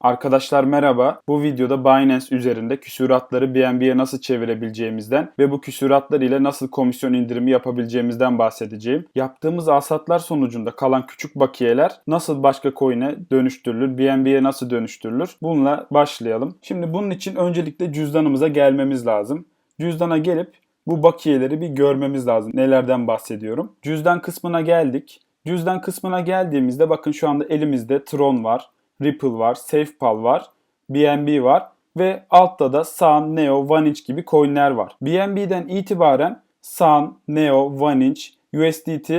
Arkadaşlar merhaba. Bu videoda Binance üzerinde küsuratları BNB'ye nasıl çevirebileceğimizden ve bu küsuratlar ile nasıl komisyon indirimi yapabileceğimizden bahsedeceğim. Yaptığımız alsatlar sonucunda kalan küçük bakiyeler nasıl başka coin'e dönüştürülür, BNB'ye nasıl dönüştürülür? Bununla başlayalım. Şimdi bunun için öncelikle cüzdanımıza gelmemiz lazım. Cüzdana gelip bu bakiyeleri bir görmemiz lazım. Nelerden bahsediyorum? Cüzdan kısmına geldik. Cüzdan kısmına geldiğimizde bakın şu anda elimizde Tron var. Ripple var, SafePal var, BNB var ve altta da Sun, Neo, Vaninch gibi coinler var. BNB'den itibaren Sun, Neo, Vaninch, USDT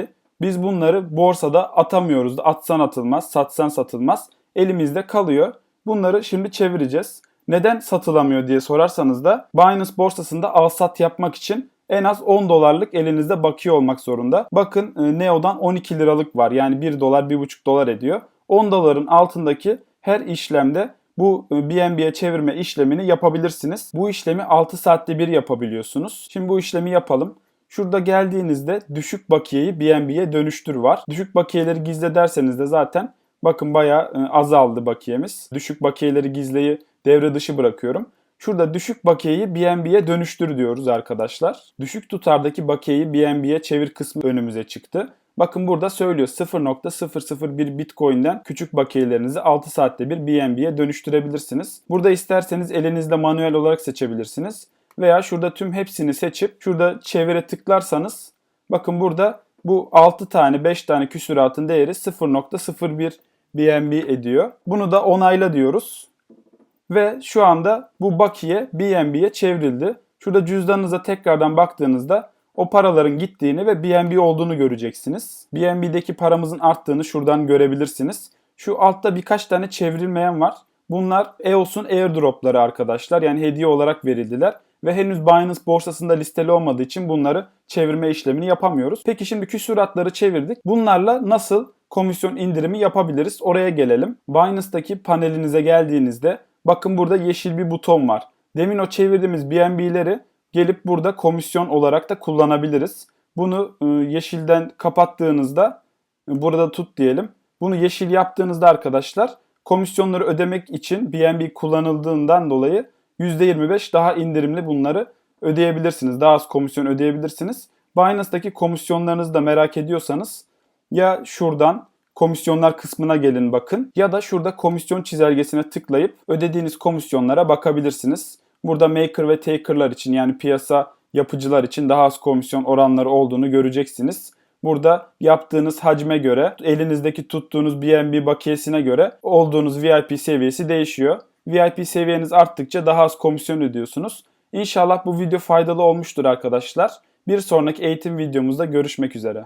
biz bunları borsada atamıyoruz. Atsan atılmaz, satsan satılmaz. Elimizde kalıyor. Bunları şimdi çevireceğiz. Neden satılamıyor diye sorarsanız da Binance borsasında al sat yapmak için en az 10 dolarlık elinizde bakiye olmak zorunda. Bakın e, Neo'dan 12 liralık var. Yani 1 dolar 1,5 dolar ediyor. 10 doların altındaki her işlemde bu BNB'ye çevirme işlemini yapabilirsiniz. Bu işlemi 6 saatte bir yapabiliyorsunuz. Şimdi bu işlemi yapalım. Şurada geldiğinizde düşük bakiyeyi BNB'ye dönüştür var. Düşük bakiyeleri gizle derseniz de zaten bakın bayağı e, azaldı bakiyemiz. Düşük bakiyeleri gizleyi devre dışı bırakıyorum. Şurada düşük bakiyeyi BNB'ye dönüştür diyoruz arkadaşlar. Düşük tutardaki bakiyeyi BNB'ye çevir kısmı önümüze çıktı. Bakın burada söylüyor 0.001 Bitcoin'den küçük bakiyelerinizi 6 saatte bir BNB'ye dönüştürebilirsiniz. Burada isterseniz elinizde manuel olarak seçebilirsiniz. Veya şurada tüm hepsini seçip şurada çevire tıklarsanız bakın burada bu 6 tane 5 tane küsuratın değeri 0.01 BNB ediyor. Bunu da onayla diyoruz. Ve şu anda bu bakiye BNB'ye çevrildi. Şurada cüzdanınıza tekrardan baktığınızda o paraların gittiğini ve BNB olduğunu göreceksiniz. BNB'deki paramızın arttığını şuradan görebilirsiniz. Şu altta birkaç tane çevrilmeyen var. Bunlar EOS'un airdropları arkadaşlar. Yani hediye olarak verildiler. Ve henüz Binance borsasında listeli olmadığı için bunları çevirme işlemini yapamıyoruz. Peki şimdi küsuratları çevirdik. Bunlarla nasıl komisyon indirimi yapabiliriz? Oraya gelelim. Binance'daki panelinize geldiğinizde bakın burada yeşil bir buton var. Demin o çevirdiğimiz BNB'leri gelip burada komisyon olarak da kullanabiliriz. Bunu e, yeşilden kapattığınızda e, burada tut diyelim. Bunu yeşil yaptığınızda arkadaşlar komisyonları ödemek için BNB kullanıldığından dolayı %25 daha indirimli bunları ödeyebilirsiniz. Daha az komisyon ödeyebilirsiniz. Binance'daki komisyonlarınızı da merak ediyorsanız ya şuradan komisyonlar kısmına gelin bakın ya da şurada komisyon çizelgesine tıklayıp ödediğiniz komisyonlara bakabilirsiniz. Burada maker ve taker'lar için yani piyasa yapıcılar için daha az komisyon oranları olduğunu göreceksiniz. Burada yaptığınız hacme göre, elinizdeki tuttuğunuz BNB bakiyesine göre olduğunuz VIP seviyesi değişiyor. VIP seviyeniz arttıkça daha az komisyon ödüyorsunuz. İnşallah bu video faydalı olmuştur arkadaşlar. Bir sonraki eğitim videomuzda görüşmek üzere.